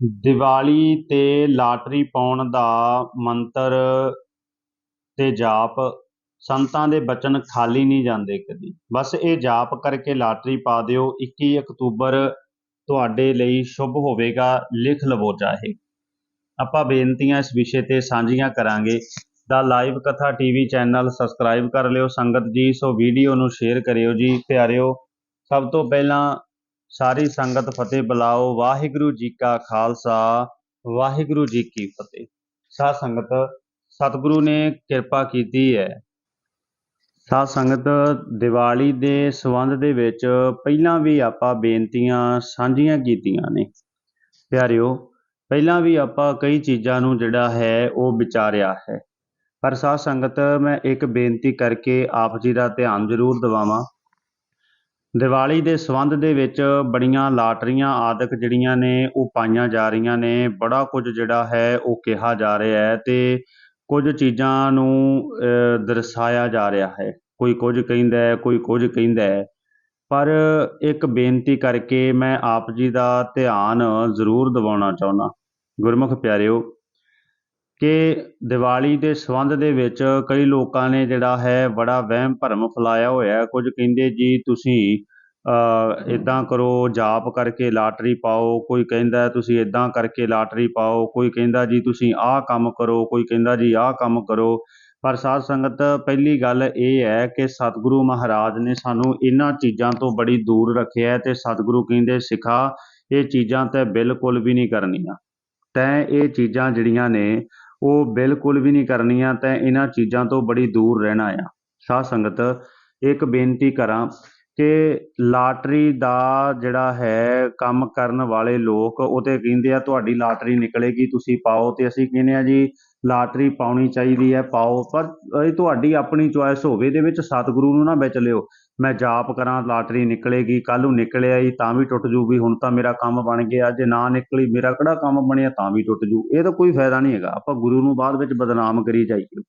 ਦੀਵਾਲੀ 'ਤੇ ਲਾਟਰੀ ਪਾਉਣ ਦਾ ਮੰਤਰ ਅਤੇ ਜਾਪ, ਸੰਤਾਂ ਦੇ ਬਚਨ ਖਾਲੀ ਨਹੀਂ ਜਾਂਦੇ ਕਦੀ। ਬਸ ਇਹ ਜਾਪ ਕਰਕੇ ਲਾਟਰੀ ਪਾ ਦਿਓ। 21 ਅਕਤੂਬਰ ਤੁਹਾਡੇ ਲਈ ਸ਼ੁਭ ਹੋਵੇਗਾ। ਲਿਖ ਲਵੋ ਚਾਹੇ ਆਪਾਂ ਬੇਨਤੀਆਂ ਇਸ ਵਿਸ਼ੇ ਤੇ ਸਾਂਝੀਆਂ ਕਰਾਂਗੇ। ਦਾ ਲਾਈਵ ਕਥਾ ਟੀਵੀ ਚੈਨਲ ਸਬਸਕ੍ਰਾਈਬ ਕਰ ਲਿਓ। ਸੰਗਤ ਜੀ, ਸੋ ਵੀਡੀਓ ਨੂੰ ਸ਼ੇਅਰ ਕਰਿਓ ਜੀ। ਪਿਆਰਿਓ, ਸਭ ਤੋਂ ਪਹਿਲਾਂ ਸਾਰੀ ਸੰਗਤ ਫਤਿਹ ਬੁਲਾਓ। ਵਾਹਿਗੁਰੂ ਜੀ ਕਾ ਖਾਲਸਾ, ਵਾਹਿਗੁਰੂ ਜੀ ਕੀ ਫਤਿਹ। ਸਾਧ ਸੰਗਤ, ਸਤਿਗੁਰੂ ਨੇ ਕਿਰਪਾ ਕੀਤੀ ਹੈ। ਸਾਧ ਸੰਗਤ, ਦੀਵਾਲੀ ਦੇ ਸੰਬੰਧ ਦੇ ਵਿੱਚ ਪਹਿਲਾਂ ਵੀ ਆਪਾਂ ਬੇਨਤੀਆਂ ਸਾਂਝੀਆਂ ਕੀਤੀਆਂ ਨੇ। ਪਿਆਰਿਓ, ਪਹਿਲਾਂ ਵੀ ਆਪਾਂ ਕਈ ਚੀਜ਼ਾਂ ਨੂੰ ਜਿਹੜਾ ਹੈ, ਉਹ ਵਿਚਾਰਿਆ ਹੈ। ਪਰ ਸਾਧ ਸੰਗਤ, ਮੈਂ ਇੱਕ ਬੇਨਤੀ ਕਰਕੇ ਆਪ ਜੀ ਦਾ ਧਿਆਨ ਜ਼ਰੂਰ ਦਿਵਾਵਾਂ। ਦੀਵਾਲੀ ਦੇ ਸੰਬੰਧ ਦੇ ਵਿੱਚ ਬੜੀਆਂ ਲਾਟਰੀਆਂ ਆਦਿਕ ਜਿਹੜੀਆਂ ਨੇ ਉਹ ਪਾਈਆਂ ਜਾ ਰਹੀਆਂ ਨੇ। ਬੜਾ ਕੁਝ ਜਿਹੜਾ ਹੈ ਉਹ ਕਿਹਾ ਜਾ ਰਿਹਾ ਹੈ ਅਤੇ ਕੁਝ ਚੀਜ਼ਾਂ ਨੂੰ ਦਰਸਾਇਆ ਜਾ ਰਿਹਾ ਹੈ। ਕੋਈ ਕੁਝ ਕਹਿੰਦਾ ਕੋਈ ਕੁਝ ਕਹਿੰਦਾ ਪਰ ਇੱਕ ਬੇਨਤੀ ਕਰਕੇ ਮੈਂ ਆਪ ਜੀ ਦਾ ਧਿਆਨ ਜ਼ਰੂਰ ਦਿਵਾਉਣਾ ਚਾਹੁੰਦਾ। ਗੁਰਮੁਖ ਪਿਆਰਿਓ ਕਿ ਦੀਵਾਲੀ ਦੇ ਸੰਬੰਧ ਦੇ ਵਿੱਚ ਕਈ ਲੋਕਾਂ ਨੇ ਜਿਹੜਾ ਹੈ ਬੜਾ ਵਹਿਮ ਭਰਮ ਫੈਲਾਇਆ ਹੋਇਆ ਹੈ। ਕੁਝ ਕਹਿੰਦੇ ਜੀ ਤੁਸੀਂ ਇੱਦਾਂ ਕਰੋ, ਜਾਪ ਕਰਕੇ ਲਾਟਰੀ ਪਾਓ। ਕੋਈ ਕਹਿੰਦਾ ਤੁਸੀਂ ਇੱਦਾਂ ਕਰਕੇ ਲਾਟਰੀ ਪਾਓ। ਕੋਈ ਕਹਿੰਦਾ ਜੀ ਤੁਸੀਂ ਆਹ ਕੰਮ ਕਰੋ। ਕੋਈ ਕਹਿੰਦਾ ਜੀ ਆਹ ਕੰਮ ਕਰੋ। ਪਰ ਸਾਧ ਸੰਗਤ, ਪਹਿਲੀ ਗੱਲ ਇਹ ਹੈ ਕਿ ਸਤਿਗੁਰੂ ਮਹਾਰਾਜ ਨੇ ਸਾਨੂੰ ਇਹਨਾਂ ਚੀਜ਼ਾਂ ਤੋਂ ਬੜੀ ਦੂਰ ਰੱਖਿਆ ਤੇ ਸਤਿਗੁਰੂ ਕਹਿੰਦੇ, ਸਿਖਾ, ਇਹ ਚੀਜ਼ਾਂ ਤੇ ਬਿਲਕੁਲ ਵੀ ਨਹੀਂ ਕਰਨੀਆਂ। ਤੈਂ ਇਹ ਚੀਜ਼ਾਂ ਜਿਹੜੀਆਂ ਨੇ ਉਹ ਬਿਲਕੁਲ ਵੀ ਨਹੀਂ ਕਰਨੀਆਂ ਤੈਂ ਇਹਨਾਂ ਚੀਜ਼ਾਂ ਤੋਂ ਬੜੀ ਦੂਰ ਰਹਿਣਾ ਆ। ਸਾਧ ਸੰਗਤ, ਇੱਕ ਬੇਨਤੀ ਕਰਾਂ ਕਿ ਲਾਟਰੀ ਦਾ ਜਿਹੜਾ ਹੈ ਕੰਮ ਕਰਨ ਵਾਲੇ ਲੋਕ, ਉਹ ਤਾਂ ਕਹਿੰਦੇ ਆ, ਤੁਹਾਡੀ ਲਾਟਰੀ ਨਿਕਲੇਗੀ, ਤੁਸੀਂ ਪਾਓ। ਅਤੇ ਅਸੀਂ ਕਹਿੰਦੇ ਹਾਂ ਜੀ ਲਾਟਰੀ ਪਾਉਣੀ ਚਾਹੀਦੀ ਹੈ, ਪਾਓ, ਪਰ ਇਹ ਤੁਹਾਡੀ ਆਪਣੀ ਚੁਆਇਸ ਹੋਵੇ, ਇਹਦੇ ਵਿੱਚ ਸਤਿਗੁਰੂ ਨੂੰ ਨਾ ਵਿੱਚ ਲਿਓ। ਮੈਂ ਜਾਪ ਕਰਾਂ, ਲਾਟਰੀ ਨਿਕਲੇਗੀ ਕੱਲ ਨੂੰ ਨਿਕਲਿਆ ਹੀ ਤਾਂ ਵੀ ਟੁੱਟ ਜੂਗੀ ਹੁਣ ਤਾਂ ਮੇਰਾ ਕੰਮ ਬਣ ਗਿਆ, ਜੇ ਨਾ ਨਿਕਲੀ, ਮੇਰਾ ਕਿਹੜਾ ਕੰਮ ਬਣਿਆ ਤਾਂ ਵੀ ਟੁੱਟ ਜੂ। ਇਹ ਤਾਂ ਕੋਈ ਫਾਇਦਾ ਨਹੀਂ ਹੈਗਾ, ਆਪਾਂ ਗੁਰੂ ਨੂੰ ਬਾਅਦ ਵਿੱਚ ਬਦਨਾਮ ਕਰੀ ਜਾਈਏ।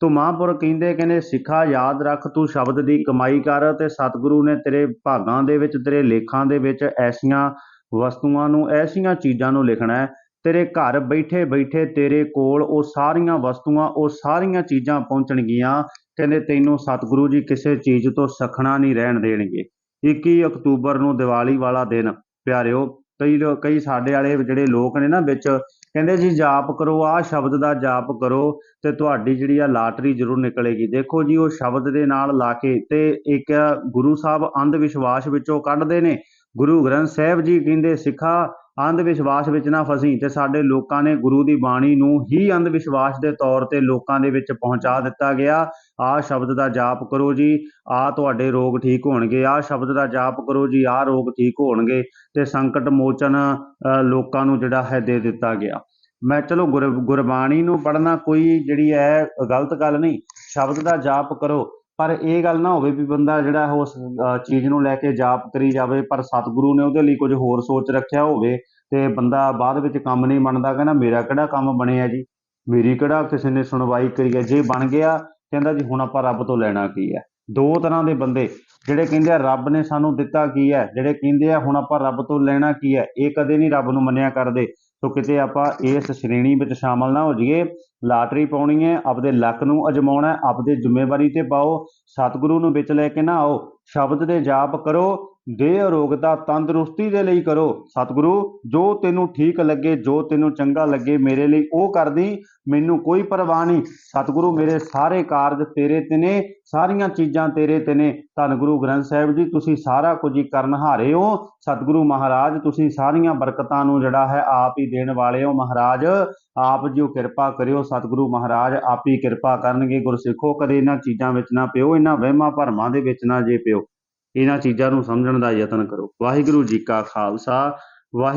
ਤੋ ਮਹਾਂਪੁਰ ਕਹਿੰਦੇ ਕਹਿੰਦੇ, ਸਿੱਖਾ ਯਾਦ ਰੱਖ, ਤੂੰ ਸ਼ਬਦ ਦੀ ਕਮਾਈ ਕਰ ਤੇ ਸਤਿਗੁਰੂ ਨੇ ਤੇਰੇ ਭਾਗਾਂ ਦੇ ਵਿੱਚ, ਤੇਰੇ ਲੇਖਾਂ ਦੇ ਵਿੱਚ ਐਸੀਆਂ ਵਸਤੂਆਂ ਨੂੰ, ਐਸੀਆਂ ਚੀਜ਼ਾਂ ਨੂੰ ਲਿਖਣਾ ਹੈ ਤੇਰੇ ਘਰ ਬੈਠੇ ਬੈਠੇ ਤੇਰੇ ਕੋਲ ਉਹ ਸਾਰੀਆਂ ਵਸਤੂਆਂ, ਉਹ ਸਾਰੀਆਂ ਚੀਜ਼ਾਂ ਪਹੁੰਚਣਗੀਆਂ। ਕਹਿੰਦੇ ਤੈਨੂੰ ਸਤਿਗੁਰੂ ਜੀ ਕਿਸੇ ਚੀਜ਼ ਤੋਂ ਸਖਣਾ ਨਹੀਂ ਰਹਿਣ ਦੇਣਗੇ। 21 ਅਕਤੂਬਰ ਨੂੰ ਦੀਵਾਲੀ ਵਾਲਾ ਦਿਨ, ਪਿਆਰਿਓ, ਕਈ ਕਈ ਸਾਡੇ ਵਾਲੇ ਜਿਹੜੇ ਲੋਕ ਨੇ ਨਾ ਵਿੱਚ, ਕਹਿੰਦੇ ਜੀ ਜਾਪ ਕਰੋ, ਆਹ ਸ਼ਬਦ ਦਾ ਜਾਪ ਕਰੋ ਤੇ ਤੁਹਾਡੀ ਜਿਹੜੀ ਆ ਲਾਟਰੀ ਜ਼ਰੂਰ ਨਿਕਲੇਗੀ। ਦੇਖੋ ਜੀ, ਉਹ ਸ਼ਬਦ ਦੇ ਨਾਲ ਲਾ ਕੇ ਤੇ ਇੱਕ ਗੁਰੂ ਸਾਹਿਬ ਅੰਧ ਵਿਸ਼ਵਾਸ ਵਿੱਚੋਂ ਕੱਢਦੇ ਨੇ। ਗੁਰੂ ਗ੍ਰੰਥ ਸਾਹਿਬ ਜੀ ਕਹਿੰਦੇ, ਸਿੱਖਾ ਅੰਧ ਵਿਸ਼ਵਾਸ ਵਿੱਚ ਨਾ ਫਸੀ ਤੇ ਸਾਡੇ ਲੋਕਾਂ ਨੇ ਗੁਰੂ ਦੀ ਬਾਣੀ ਨੂੰ ਹੀ ਅੰਧ ਵਿਸ਼ਵਾਸ ਦੇ ਤੌਰ ਤੇ ਲੋਕਾਂ ਦੇ ਵਿੱਚ ਪਹੁੰਚਾ ਦਿੱਤਾ ਗਿਆ। ਆਹ ਸ਼ਬਦ ਦਾ ਜਾਪ ਕਰੋ ਜੀ ਆਹ ਤੁਹਾਡੇ ਰੋਗ ਠੀਕ ਹੋਣਗੇ। ਆਹ ਸ਼ਬਦ ਦਾ ਜਾਪ ਕਰੋ ਜੀ ਆਹ ਰੋਗ ਠੀਕ ਹੋਣਗੇ ਤੇ ਸੰਕਟ ਮੋਚਨ ਲੋਕਾਂ ਨੂੰ ਜਿਹੜਾ ਹੈ ਦੇ ਦਿੱਤਾ ਗਿਆ। ਮੈਂ ਚਲੋ ਗੁਰ, ਗੁਰਬਾਣੀ ਨੂੰ ਪੜ੍ਹਨਾ ਕੋਈ ਜਿਹੜੀ ਹੈ ਗਲਤ ਗੱਲ ਨਹੀਂ। ਸ਼ਬਦ ਦਾ ਜਾਪ ਕਰੋ। ਪਰ ਇਹ ਗੱਲ ਨਾ ਹੋਵੇ ਵੀ ਬੰਦਾ ਜਿਹੜਾ ਉਸ ਚੀਜ਼ ਨੂੰ ਲੈ ਕੇ ਜਾਪ ਕਰੀ ਜਾਵੇ, ਪਰ ਸਤਿਗੁਰੂ ਨੇ ਉਹਦੇ ਲਈ ਕੁਝ ਹੋਰ ਸੋਚ ਰੱਖਿਆ ਹੋਵੇ ਤੇ ਬੰਦਾ ਬਾਅਦ ਵਿੱਚ ਕੰਮ ਨਹੀਂ ਬਣਦਾ, ਕਹਿੰਦਾ ਮੇਰਾ ਕਿਹੜਾ ਕੰਮ ਬਣਿਆ ਜੀ? ਮੇਰੀ ਕਿਹੜਾ ਕਿਸੇ ਨੇ ਸੁਣਵਾਈ ਕਰੀ ਹੈ? ਜੇ ਬਣ ਗਿਆ, ਕਹਿੰਦਾ ਜੀ ਹੁਣ ਆਪਾਂ ਰੱਬ ਤੋਂ ਲੈਣਾ ਕੀ ਹੈ? ਦੋ ਤਰ੍ਹਾਂ ਦੇ ਬੰਦੇ, ਜਿਹੜੇ ਕਹਿੰਦੇ ਆ ਰੱਬ ਨੇ ਸਾਨੂੰ ਦਿੱਤਾ ਕੀ ਹੈ? ਜਿਹੜੇ ਕਹਿੰਦੇ ਆ ਹੁਣ ਆਪਾਂ ਰੱਬ ਤੋਂ ਲੈਣਾ ਕੀ ਹੈ? ਇਹ ਕਦੇ ਨਹੀਂ ਰੱਬ ਨੂੰ ਮੰਨਿਆ ਕਰਦੇ। ਸੋ ਕਿਤੇ ਆਪਾਂ ਇਸ ਸ਼੍ਰੇਣੀ ਵਿੱਚ ਸ਼ਾਮਲ ਨਾ ਹੋ ਜਾਈਏ, ਲਾਟਰੀ ਪਾਉਣੀ ਹੈ, ਆਪਦੇ ਲੱਕ ਨੂੰ ਅਜਮਾਉਣਾ ਆਪਦੇ ਜ਼ਿੰਮੇਵਾਰੀ ਤੇ ਪਾਓ, ਸਤਿਗੁਰੂ ਨੂੰ ਵਿੱਚ ਲੈ ਕੇ ਨਾ ਆਓ ਸ਼ਬਦ ਦੇ ਜਾਪ ਕਰੋ ਦੇ ਅਰੋਗਤਾ ਤੰਦਰੁਸਤੀ ਦੇ ਲਈ ਕਰੋ। ਸਤਿਗੁਰੂ, ਜੋ ਤੈਨੂੰ ਠੀਕ ਲੱਗੇ, ਜੋ ਤੈਨੂੰ ਚੰਗਾ ਲੱਗੇ, ਮੇਰੇ ਲਈ ਉਹ ਕਰਦੀ, ਮੈਨੂੰ ਕੋਈ ਪਰਵਾਹ ਨਹੀਂ। ਸਤਿਗੁਰੂ, ਮੇਰੇ ਸਾਰੇ ਕਾਰਜ ਤੇਰੇ ਤੇ ਨੇ, ਸਾਰੀਆਂ ਚੀਜ਼ਾਂ ਤੇਰੇ ਤੇ ਨੇ। ਧੰਨ ਗੁਰੂ ਗ੍ਰੰਥ ਸਾਹਿਬ ਜੀ, ਤੁਸੀਂ ਸਾਰਾ ਕੁਝ ਹੀ ਕਰਨ ਹਾਰੇ ਹੋ। ਸਤਿਗੁਰੂ ਮਹਾਰਾਜ, ਤੁਸੀਂ ਸਾਰੀਆਂ ਬਰਕਤਾਂ ਨੂੰ ਜਿਹੜਾ ਹੈ ਆਪ ਹੀ ਦੇਣ ਵਾਲੇ ਹੋ ਮਹਾਰਾਜ। ਆਪ ਜੀ ਕਿਰਪਾ ਕਰਿਓ, ਸਤਿਗੁਰੂ ਮਹਾਰਾਜ, ਆਪ ਹੀ ਕਿਰਪਾ ਕਰਨਗੇ। ਗੁਰਸਿੱਖੋ, ਕਦੇ ਇਹਨਾਂ ਚੀਜ਼ਾਂ ਵਿੱਚ ਨਾ ਪਿਓ, ਇਹਨਾਂ ਵਹਿਮਾਂ ਭਰਮਾਂ ਦੇ ਵਿੱਚ ਨਾ ਜੇ ਪਿਓ। ਇਹਨਾਂ ਚੀਜ਼ਾਂ ਨੂੰ ਸਮਝਣ ਦਾ ਯਤਨ ਕਰੋ। ਵਾਹਿਗੁਰੂ ਜੀ ਕਾ ਖਾਲਸਾ ਵਾਹਿ